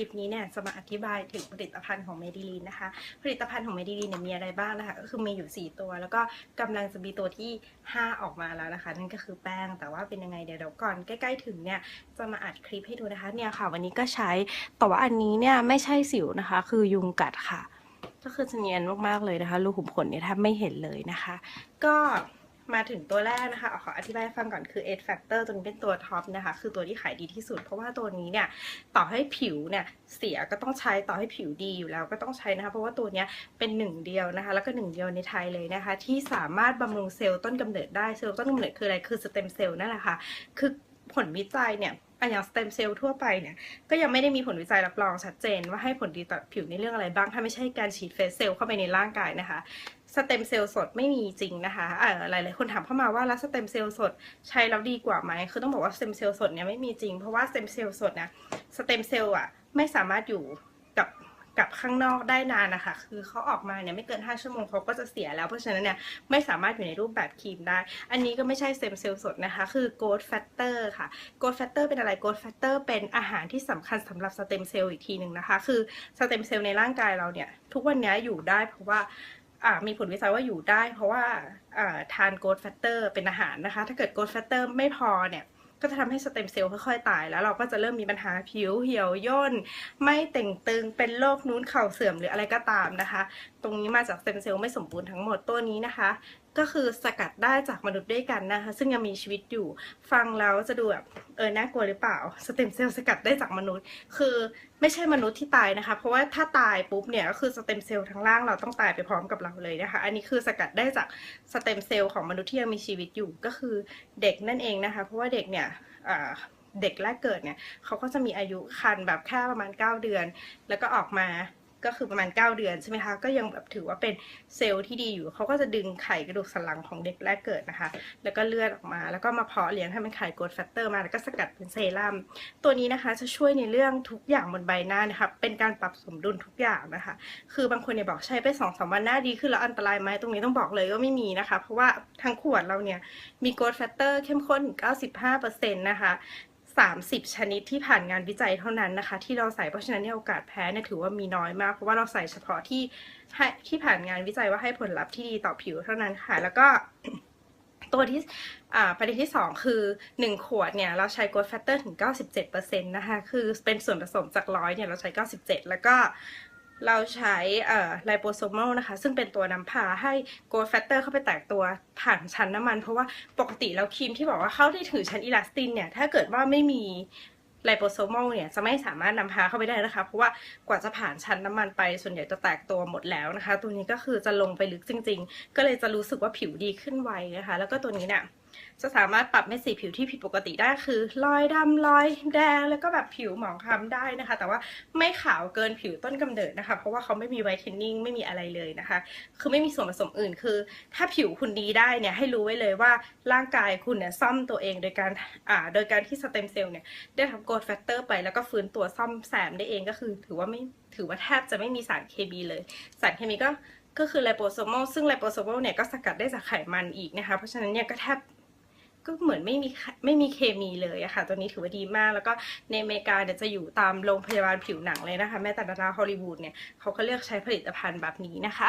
ลิปนี้เนี่ยจะมาอธิบายถึงผลิตภัณฑ์ของเมดิลีนนะคะ ผลิตภัณฑ์ของเมดิลีนเนี่ยมีอะไรบ้างนะคะ ก็คือมีอยู่ 4 ตัว แล้วก็กำลังจะมีตัวที่ 5 ออกมาแล้วนะคะ นั่นก็คือแป้ง แต่ว่าเป็นยังไงเดี๋ยวเดี๋ยวก่อนใกล้ๆถึงเนี่ยจะมาอัดคลิปให้ดูนะคะ เนี่ยค่ะ วันนี้ก็ใช้ แต่ว่าอันนี้เนี่ยไม่ใช่สิวนะคะ คือยุงกัดค่ะ ก็คือจะเนียนมากๆเลยนะคะ รูขุมขนเนี่ยแทบไม่เห็นเลยนะคะ ก็ มาถึงตัวแรกนะคะขออธิบายฟังก่อนคือ Edge Factor ตัวนี้เป็นตัวท็อปนะคะ คือตัวที่ขายดีที่สุด เพราะว่าตัวนี้เนี่ยต่อให้ผิวเนี่ยเสียก็ต้องใช้ต่อให้ผิวดีอยู่แล้วก็ต้องใช้นะคะ เพราะว่าตัวนี้เป็นหนึ่งเดียวนะคะ แล้วก็หนึ่งเดียวในไทยเลยนะคะ ที่สามารถบำรุงเซลล์ต้นกำเนิดได้เซลล์ต้นกำเนิดคืออะไรคือสเต็มเซลล์นั่นแหละค่ะคือผลวิจัยเนี่ยอะอย่างสเต็มเซลล์ทั่วไปเนี่ยก็ยังไม่ได้มีผลวิจัยรับรองชัดเจน ว่าให้ผลดีต่อผิวในเรื่องอะไรบ้าง ถ้าไม่ใช่การฉีดเฟสเซลล์เข้าไปในร่างกายนะคะ สเต็มเซลล์สดไม่มีจริงนะคะเออหลายๆคนถามเข้ามาว่าแล้วสเต็มเซลล์สดใช้แล้วดีกว่าไหมคือต้องบอกว่าสเต็มเซลล์สดเนี่ยไม่มีจริง เพราะว่าสเต็มเซลล์สดนะสเต็มเซลล์อะไม่สามารถอยู่กับกับข้างนอกได้นานนะคะ คือเขาออกมาเนี่ยไม่เกิน 5 ชั่วโมงเขาก็จะเสียแล้ว เพราะฉะนั้นเนี่ยไม่สามารถอยู่ในรูปแบบครีมได้ อันนี้ก็ไม่ใช่สเต็มเซลล์สดนะคะ คือ growth factor ค่ะ growth factor เป็นอะไร growth factor เป็นอาหารที่สำคัญสำหรับสเต็มเซลล์อีกทีหนึ่งนะคะ คือสเต็มเซลล์ในร่างกายเราเนี่ยทุกวันนี้อยู่ได้เพราะว่า มีผลวิจัยว่าอยู่ได้ เพราะว่าทานโกดแฟตเตอร์เป็นอาหารนะคะ ถ้าเกิดโกดแฟตเตอร์ไม่พอเนี่ยก็จะทำให้สเต็มเซลล์ค่อยๆตาย แล้วเราก็จะเริ่มมีปัญหาผิวเหี่ยวย่น ไม่เต่งตึงเป็นโรคนู้นเข่าเสื่อมหรืออะไรก็ตามนะคะ ตรงนี้มาจากสเต็มเซลล์ไม่สมบูรณ์ทั้งหมดตัวนี้นะคะก็คือสกัดได้จากมนุษย์ด้วยกันนะคะ ซึ่งยังมีชีวิตอยู่ฟังแล้วจะดูแบบเออน่ากลัวหรือเปล่าสเต็มเซลล์สกัดได้จากมนุษย์ คือไม่ใช่มนุษย์ที่ตายนะคะ เพราะว่าถ้าตายปุ๊บเนี่ยก็คือสเต็มเซลล์ทั้งล่างเราต้องตายไปพร้อมกับเราเลยนะคะ อันนี้คือสกัดได้จากสเต็มเซลล์ของมนุษย์ที่ยังมีชีวิตอยู่ก็คือเด็กนั่นเองนะคะ เพราะว่าเด็กเนี่ยเด็กแรกเกิดเนี่ยเขาก็จะมีอายุคันแบบแค่ประมาณ 9 เดือน แล้วก็ออกมา ก็คือประมาณ 9 เดือนใช่ไหมคะ ก็ยังแบบถือว่าเป็นเซลล์ที่ดีอยู่ เขาก็จะดึงไข่กระดูกสันหลังของเด็กแรกเกิดนะคะ แล้วก็เลือดออกมา แล้วก็มาเพาะเลี้ยงให้มันไข่โกรทแฟตเตอร์มา แล้วก็สกัดเป็นเซรั่ม ตัวนี้นะคะจะช่วยในเรื่องทุกอย่างบนใบหน้านะคะ เป็นการปรับสมดุลทุกอย่างนะคะ คือบางคนเนี่ยบอกใช้ไปสองสามวันหน้าดีขึ้นแล้วอันตรายไหมตรงนี้ต้องบอกเลยว่าไม่มีนะคะ เพราะว่าทั้งขวดเราเนี่ยมีโกรทแฟตเตอร์เข้มข้นถึง95%นะคะ 30 ชนิดที่ผ่านงานวิจัยเท่านั้นนะคะ ที่เราใส่เพราะฉะนั้นเนี่ยโอกาสแพ้เนี่ยถือว่ามีน้อยมาก เพราะว่าเราใส่เฉพาะที่ให้ที่ผ่านงานวิจัยว่าให้ผลลัพธ์ที่ดีต่อผิวเท่านั้นค่ะ แล้วก็ตัวที่อ่าประเด็นที่ 2 คือ 1 ขวดเนี่ยเราใช้กรดแฟตเตอร์ถึง 97%นะคะ คือเป็นส่วนผสมจากร้อยเนี่ยเราใช้ 97 แล้วก็ เราใช้ไลโปโซมอลนะคะ ซึ่งเป็นตัวนำพาให้ growth factor เข้าไปแตกตัวผ่านชั้นน้ำมัน เพราะว่าปกติแล้วครีมที่บอกว่าเข้าได้ถือชั้นอิลาสตินเนี่ย ถ้าเกิดว่าไม่มีไลโปโซมอลเนี่ย จะไม่สามารถนำพาเข้าไปได้นะคะ เพราะว่ากว่าจะผ่านชั้นน้ำมันไปส่วนใหญ่จะแตกตัวหมดแล้วนะคะ ตัวนี้ก็คือจะลงไปลึกจริง ๆ ก็เลยจะรู้สึกว่าผิวดีขึ้นไวนะคะ แล้วก็ตัวนี้เนี่ย จะสามารถปรับเม็ดสีผิวที่ผิดปกติได้คือรอยดำรอยแดงแล้วก็แบบผิวหมองคล้ำได้นะคะ แต่ว่าไม่ขาวเกินผิวต้นกำเนิดนะคะ เพราะว่าเขาไม่มีไวท์เทนนิ่งไม่มีอะไรเลยนะคะ คือไม่มีส่วนผสมอื่นคือ ถ้าผิวคุณดีได้เนี่ยให้รู้ไว้เลยว่าร่างกายคุณเนี่ยซ่อมตัวเองโดยการอ่าโดยการที่สเต็มเซลล์เนี่ยได้ทำโกรทแฟกเตอร์ไปแล้วก็ฟื้นตัวซ่อมแซมได้เองก็คือถือว่าไม่ถือว่าแทบจะไม่มีสารเคมีเลย สารเคมีก็ก็คือไลโปโซมอลซึ่งไลโปโซมอลเนี่ยก็สกัดได้จากไขมันอีกนะคะ เพราะฉะนั้นเนี่ยก็แทบ ก็เหมือนไม่มีไม่มีเคมีเลยอะค่ะ ตัวนี้ถือว่าดีมาก แล้วก็ในอเมริกาเนี่ยจะอยู่ตามโรงพยาบาลผิวหนังเลยนะคะ แม้แต่ดาราฮอลลีวูดเนี่ยเขาก็เลือกใช้ผลิตภัณฑ์แบบนี้นะคะ